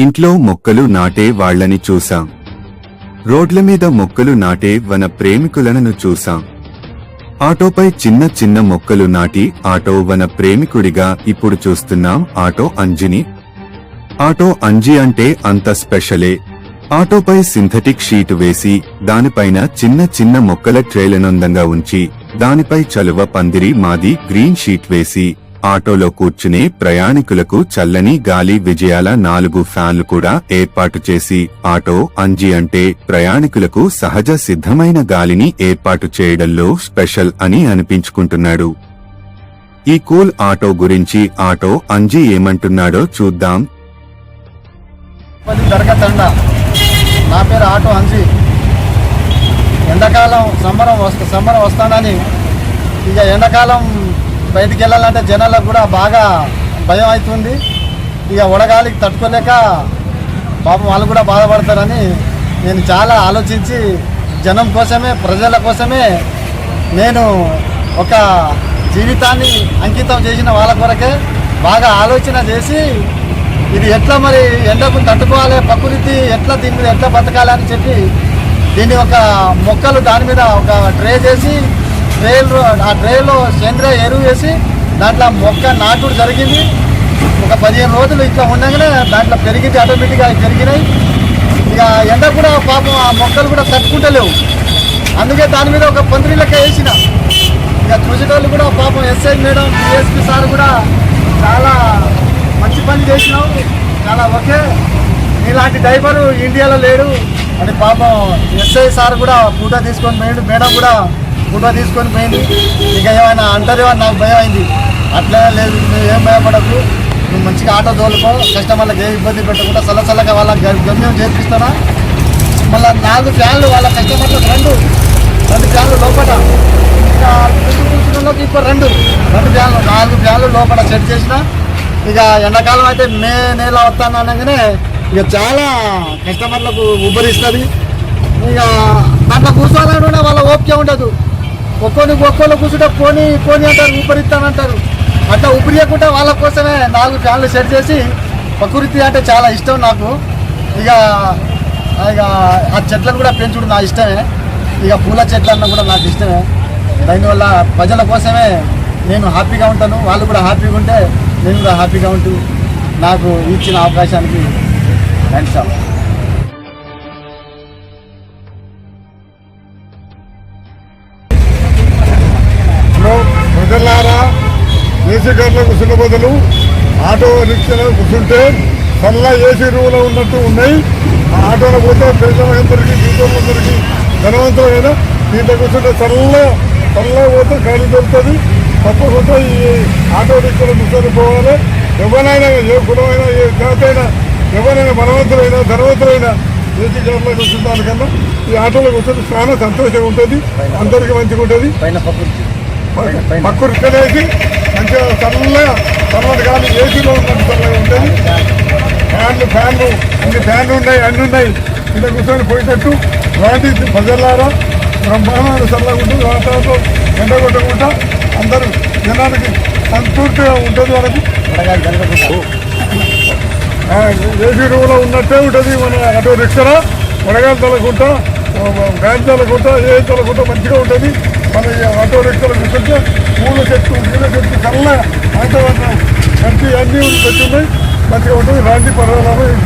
ఇంట్లో మొక్కలు నాటే వాళ్ళని చూసాం రోడ్ల మీద మొక్కలు నాటే వన ప్రేమికులను చూసాం ఆటోపై చిన్న చిన్న మొక్కలు నాటి ఆటో వన ప్రేమికుడిగా ఇప్పుడు చూస్తున్నాం ఆటో అంజిని. ఆటో అంజి అంటే అంత స్పెషలే. ఆటోపై సింథటిక్ షీట్ వేసి దానిపైన చిన్న చిన్న మొక్కల ట్రేలనందంగా ఉంచి దానిపై చలువ పందిరి మాది గ్రీన్ షీట్ వేసి ఆటోలో కూర్చునే ప్రయాణికులకు చల్లని గాలి విజయాల నాలుగు ఫ్యాన్లు కూడా ఏర్పాటు చేసి ఆటో అంజి అంటే ప్రయాణికులకు సహజ సిద్ధమైన గాలిని ఏర్పాటు చేయడంలో స్పెషల్ అని అనిపించుకుంటున్నాడు. ఈ కూల్ ఆటో గురించి ఆటో అంజి ఏమంటున్నాడో చూద్దాం. నా పేరు ఆటో అంజి. ఎండాకాలం సంబరం వస్త సంబరం వస్తానని ఇక ఎండాకాలం బయటికి వెళ్ళాలంటే జనాలకు కూడా బాగా భయం అవుతుంది. ఇక వడగాలికి తట్టుకోలేక పాపం వాళ్ళు కూడా బాధపడతారని నేను చాలా ఆలోచించి జనం కోసమే ప్రజల కోసమే నేను ఒక జీవితాన్ని అంకితం చేసిన వాళ్ళ కొరకే బాగా ఆలోచన చేసి ఇది ఎట్లా మరి ఎండకు తట్టుకోవాలి ప్రకృతి ఎట్లా దీని మీద ఎట్లా బతకాలి అని చెప్పి దీన్ని ఒక మొక్కలు దాని మీద ఒక ట్రే చేసి ట్రేలో ఆ ట్రేలో సేంద్రియ ఎరువు వేసి దాంట్లో మొక్క నాటుడు జరిగింది. ఒక పదిహేను రోజులు ఇట్లా ఉండగానే దాంట్లో పెరిగింది ఆటోమేటిక్గా జరిగినాయి పెరిగినాయి. ఇక ఎండ కూడా పాపం ఆ మొక్కలు కూడా తట్టుకుంటలేవు. అందుకే దాని మీద ఒక పందిరి లెక్క వేసిన. ఇక చూసేటోళ్ళు కూడా పాపం ఎస్ఐ మేడం డిఎస్పీ సార్ కూడా చాలా మంచి పని చేసినాం. చాలా ఓకే. ఇలాంటి డ్రైవరు ఇండియాలో లేడు. అని పాపం ఎస్ఐ సార్ కూడా ఫోటో తీసుకొని పోయిండు. మేడం కూడా ఫోటో తీసుకొని పోయింది. ఇక ఏమైనా అంటారేమో అని నాకు భయం అయింది. అట్లా లేదు నువ్వు ఏం భయపడకు. నువ్వు మంచిగా ఆటో తోలుకో. కస్టమర్లకు ఏ ఇబ్బంది పెట్టకుండా చల్లచల్లగా వాళ్ళకి గమ్యం చేర్పిస్తానా? మళ్ళీ నాలుగు ఫ్యాన్లు వాళ్ళ కస్టమర్లకు రెండు. రెండు ఫ్యాన్లు లోపల ఇంకా ఇప్పుడు రెండు. రెండు ఫ్యాన్లు నాలుగు ఫ్యాన్లు లోపల సెట్ చేసిన. ఇక ఎండాకాలం అయితే మే నెల వస్తాను అనగానే ఇక చాలా కస్టమర్లకు ఉబ్బరిస్తుంది. ఇక దాంట్లో కూర్చోవాలని వాళ్ళ ఓపిక ఉండదు. ఒక్కొని ఒక్కోళ్ళు కూర్చుంటే పోనీ పోనీ అంటారు ఊపిరిస్తానంటారు అట్లా ఊపిరియకుండా వాళ్ళ కోసమే నాలుగు ఫ్యాన్లు సెట్ చేసి ప్రకృతి అంటే చాలా ఇష్టం నాకు. ఇక ఇక ఆ చెట్లను కూడా పెంచుడు నా ఇష్టమే. ఇక పూల చెట్లు అన్న కూడా నాకు ఇష్టమే. దానివల్ల ప్రజల కోసమే నేను హ్యాపీగా ఉంటాను. వాళ్ళు కూడా హ్యాపీగా ఉంటే నేను కూడా హ్యాపీగా ఉంటూ నాకు ఇచ్చిన అవకాశానికి థ్యాంక్స్ ఏసీ కార్లో కూర్చున్న బదులు ఆటో రిక్షాలో కూర్చుంటే చల్ల ఏసీ రూమ్లో ఉన్నట్టు ఉన్నాయి. ఆ ఆటోలో పోతే పేదలందరికీ జీతంలందరికీ ధనవంతమైన దీంట్లో కూర్చుంటే చల్ల చల్లగా పోతే గాలి దొరుకుతుంది. తప్పకుండా ఈ ఆటో రిక్షాలో కూర్చొని పోవాలి. ఎవరైనా ఏ కులమైనా ఏ జాతి అయినా ఎవరైనా బలవంతులైనా ధనవంతులైనా ఏసీ కార్లో కూర్చుంటాను కన్నా ఈ ఆటోలో కూర్చొని చాలా సంతోషంగా ఉంటుంది. అందరికీ మంచిగా ఉంటుంది. పక్కరు ఇక్కడేసి మంచిగా చల్లగా తర్వాత కానీ ఏసీలో ఉన్నట్టు చల్లగా ఉంటుంది. ఫ్యాన్లు ఫ్యాన్లు అన్ని ఫ్యాన్లు ఉన్నాయి అన్ని ఉన్నాయి. ఇంత కూర్చొని పోయేటట్టు వాటి ప్రజలారా బ్రహ్మాండమైన చల్లగా ఉంటుంది వాతావరణం ఎండ కొట్టకుండా అందరూ జనానికి సంతృప్తిగా ఉంటుంది వాళ్ళకి. ఏసీ రూమ్లో ఉన్నట్టే ఉంటుంది మన ఆటో రిక్షా. వడగాలు తలకుంటా ఫ్యాన్ తలకుంటా ఏ తలకుంటా మంచిగా ఉంటుంది. మన ఆటో రిక్షలు కూర్చుంటే పూల చెట్టు పూల చెట్టు చల్ల వాతావరణం మంచి అన్నీ పెట్టున్నాయి మంచిగా ఉంటుంది రాంటి పర్వాలేదు.